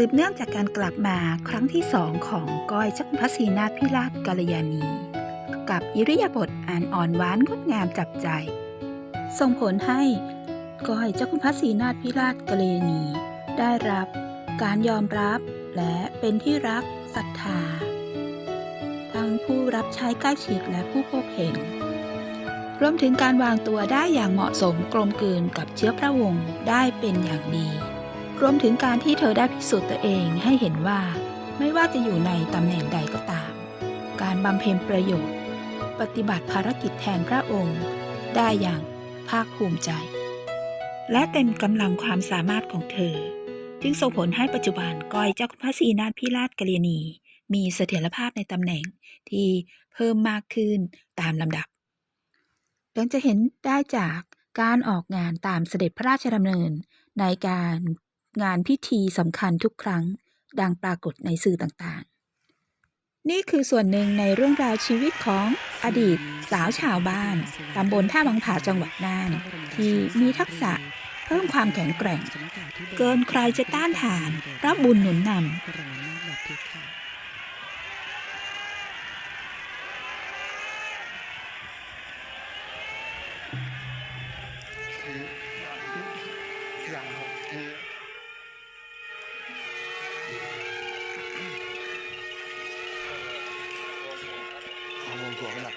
สืบเนื่องจากการกลับมาครั้งที่สองของก้อยจักรพรรดิศรีนาถพิราชกัลยาณีกับอิริยาบถอ่านอ่อนหวานงดงามจับใจ ส่งผลให้ก้อยจักรพรรดิศรีนาถพิราชกัลยาณีได้รับการยอมรับและเป็นที่รักศรัทธา ทั้งผู้รับใช้ใกล้ชิดและผู้พบเห็นรวมถึงการวางตัวได้อย่างเหมาะสมกลมกลืนกับเชื้อพระวงศ์ได้เป็นอย่างดี รวมถึงการที่เธอได้พิสูจน์ตัวเองให้เห็นว่า ไม่ว่าจะอยู่ในตำแหน่งใดก็ตาม การบำเพ็ญประโยชน์ ปฏิบัติภารกิจแทนพระองค์ ได้อย่างภาคภูมิใจ และเต็มกำลังความสามารถของเธอ จึงส่งผลให้ปัจจุบันก้อยเจ้าคุณพระศรีนาถพิราชกรณี มีเสถียรภาพในตำแหน่งที่เพิ่มมากขึ้นตามลำดับดังจะเห็นได้จากการออกงานตามเสด็จพระราชดำเนินในการ งานพิธีสำคัญทุกครั้ง ดังปรากฏในสื่อต่างๆ นี่คือส่วนหนึ่งในเรื่องราวชีวิตของอดีต สาวชาวบ้านตำบลท่าบางผาจังหวัดน่าน ที่มีทักษะเพิ่มความแข็งแกร่ง เกินใครจะต้านทานรับบุญหนุนนำ 我们的